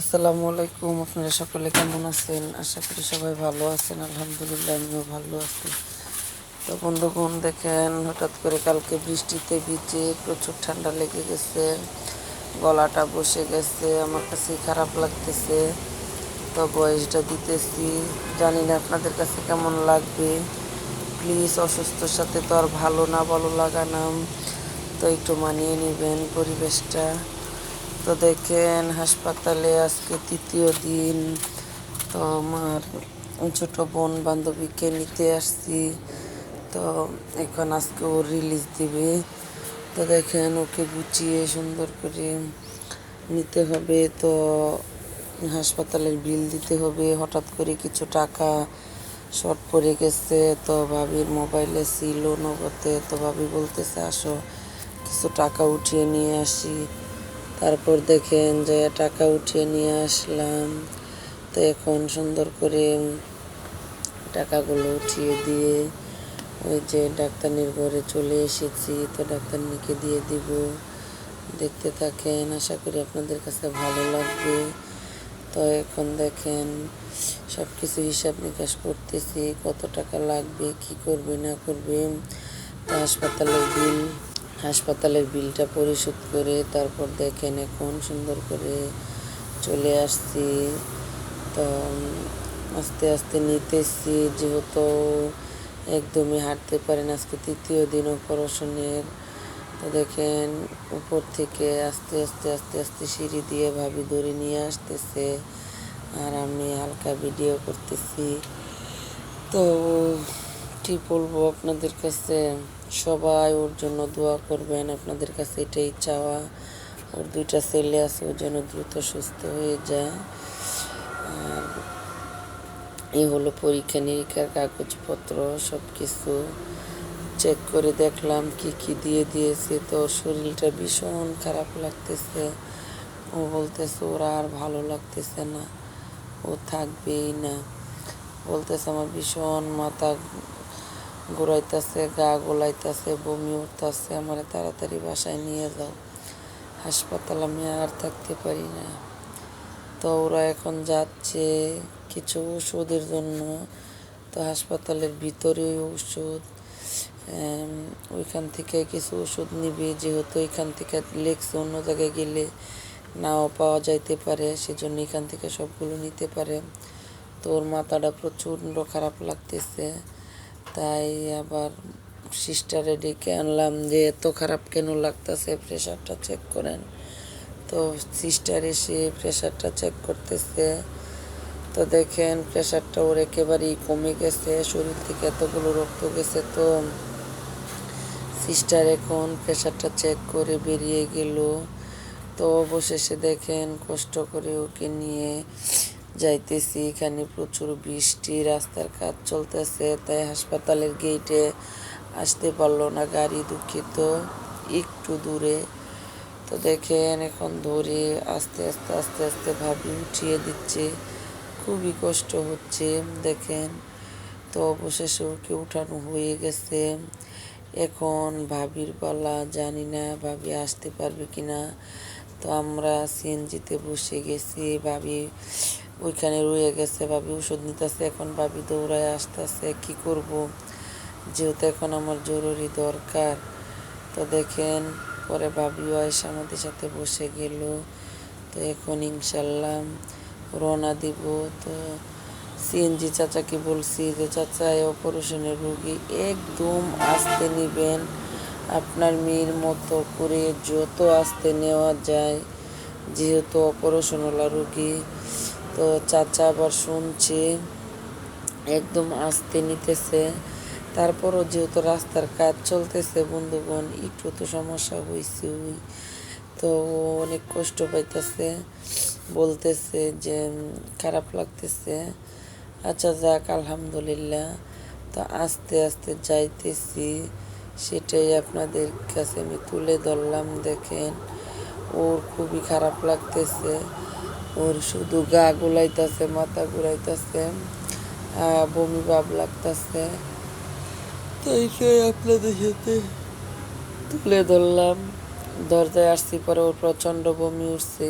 আসসালামু আলাইকুম, আপনারা সকলে কেমন আছেন? আশা করি সবাই ভালো আছেন, আলহামদুলিল্লাহ আমিও ভালো আছি। তো বন্ধুগণ, দেখেন, হঠাৎ করে কালকে বৃষ্টিতে ভিজে প্রচুর ঠান্ডা লেগে গেছে, গলাটা বসে গেছে, আমার কাছে খারাপ লাগতেছে, তো বয়সটা দিতেছি। জানি না আপনাদের কাছে কেমন লাগবে। প্লিজ, অসুস্থর সাথে তো আর ভালো না, ভালো লাগা নাম। তো একটু মানিয়ে নেবেন পরিবেশটা। তো দেখেন হাসপাতালে আজকে তৃতীয় দিন। তো আমার ছোটো বোন বান্ধবীকে নিতে আসছি। তো এখন আজকে ও রিলিজ দিবে। তো দেখেন ওকে গুছিয়ে সুন্দর করে নিতে হবে। তো হাসপাতালের বিল দিতে হবে। হঠাৎ করে কিছু টাকা শর্ট পড়ে গেছে। তো ভাবির মোবাইলে ছিল নগদে। তো ভাবি বলতেছে, আসো, কিছু টাকা উঠিয়ে নিয়ে আসি। তারপর দেখেন যে টাকা উঠিয়ে নিয়ে আসলাম। তো এখন সুন্দর করে টাকাগুলো উঠিয়ে দিয়ে ওই যে ডাক্তারনির ঘরে চলে এসেছি। তো ডাক্তারনিকে দিয়ে দিব। দেখতে থাকেন, আশা করি আপনাদের কাছে ভালো লাগবে। তো এখন দেখেন সব কিছু হিসাব নিকাশ করতেছি, কত টাকা লাগবে, কি করবে, না করবে। তো হাসপাতালের বিল হাসপাতালের বিলটা পরিশোধ করে তারপর দেখেন এখন সুন্দর করে চলে আসছি। তো আস্তে আস্তে নিতেছি, যেহেতু একদমই হাঁটতে পারেন আজকে তৃতীয় দিন অপারেশনের। তো দেখেন, উপর থেকে আস্তে আস্তে আস্তে আস্তে সিঁড়ি দিয়ে ভাবি ধরে নিয়ে আসতেছে, আর আমি হালকা ভিডিও করতেছি। তো কি বলব আপনাদের কাছে? সবাই ওর জন্য দোয়া করবেন, আপনাদের কাছে এটাই চাওয়া। ওর দুইটা ছেলে আছে, ও যেন দ্রুত সুস্থ হয়ে যায়। আর এই হলো পরীক্ষা নিরীক্ষার কাগজপত্র সব কিছু চেক করে দেখলাম কি কি দিয়ে দিয়েছে। তো শরীরটা ভীষণ খারাপ লাগতেছে। ও বলতেছে, ওরা আর ভালো লাগতেছে না। ও থাকবেই না। বলতেছে, আমার ভীষণ মাথা ঘুরাইতেছে, গা গোলাইতেছে, বমি উঠতেছে, আমার তাড়াতাড়ি বাসায় নিয়ে যাও। হাসপাতাল আমি আর থাকতে পারি না। তো ওরা এখন যাচ্ছে কিছু ওষুধের জন্য। তো হাসপাতালের ভিতরে ওষুধ ওইখান থেকে কিছু ওষুধ নিবে, যেহেতু এখান থেকে লেগছে অন্য জায়গায় গেলে নাও পাওয়া যাইতে পারে, সেজন্য এখান থেকে সবগুলো নিতে পারে। তো ওর মাথাটা প্রচণ্ড খারাপ লাগতেছে। তাই আবার সিস্টারে ডেকে আনলাম যে, এত খারাপ কেন লাগতেছে? প্রেশারটা চেক করেন। তো সিস্টার এসে প্রেশারটা চেক করতেছে। তো দেখেন প্রেশারটা ওর একেবারেই কমে গেছে। শরীর থেকে এতগুলো রক্ত গেছে তো সিস্টার এখন প্রেশারটা চেক করে বেরিয়ে গেল। তো অবশেষে দেখেন কষ্ট করে ওকে নিয়ে যাইতেছি, এখানে প্রচুর বৃষ্টি, রাস্তার কাজ চলতেছে, তাই হাসপাতালের গেটে আসতে পারল না, গাড়ি দুঃখিত, একটু দূরে। তো দেখেন এখন ধরে আস্তে আস্তে আস্তে আস্তে ভাবি উঠিয়ে দিচ্ছে, খুবই কষ্ট হচ্ছে, দেখেন। তো অবশেষে ওকে উঠানো হয়ে গেছে। এখন ভাবির পালা জানি না, ভাবি আসতে পারবে কি না তো আমরা সিএনজিতে বসে গেছি, ভাবি ওইখানে রয়ে গেছে, ভাবি ওষুধ নিতেছে, এখন ভাবি দৌড়ায় আসতেছে, কি করব? যেহেতু এখন আমার জরুরি দরকার। তো দেখেন, পরে ভাবিও এসে আমাদের সাথে বসে গেল। তো এখন ইনশাল্লাহ রওনা দিব। তো সিএনজি চাচাকে বলছি যে, চাচা অপারেশনের রুগী একদম আস্তে নেবেন। আপনার মেয়ের মতো করে যত আস্তে নেওয়া যায়, যেহেতু অপারেশনওয়ালা রুগী তো চাচা আবার শুনছি, একদম আস্তে নিতেছে। তারপরও যেহেতু রাস্তার কাজ চলতেছে, বন্ধুগণ, একটু তো সমস্যা হয়েছে তো অনেক কষ্ট পাইতেছে, বলতেছে যে খারাপ লাগতেছে। আচ্ছা যাক, আলহামদুলিল্লাহ। তো আস্তে আস্তে যাইতেছি, সেটাই আপনাদের কাছে আমি তুলে ধরলাম, দেখেন। ওর খুবই খারাপ লাগতেছে। ওর শুধু গা গুলাইতেছে, মাথা ঘুরাইতেছে বমি ভাব লাগতেছে। তাই আপনাদের সাথে তুলে ধরলাম, দরজায় আসছি, পরে ওর প্রচণ্ড বমি উঠছে।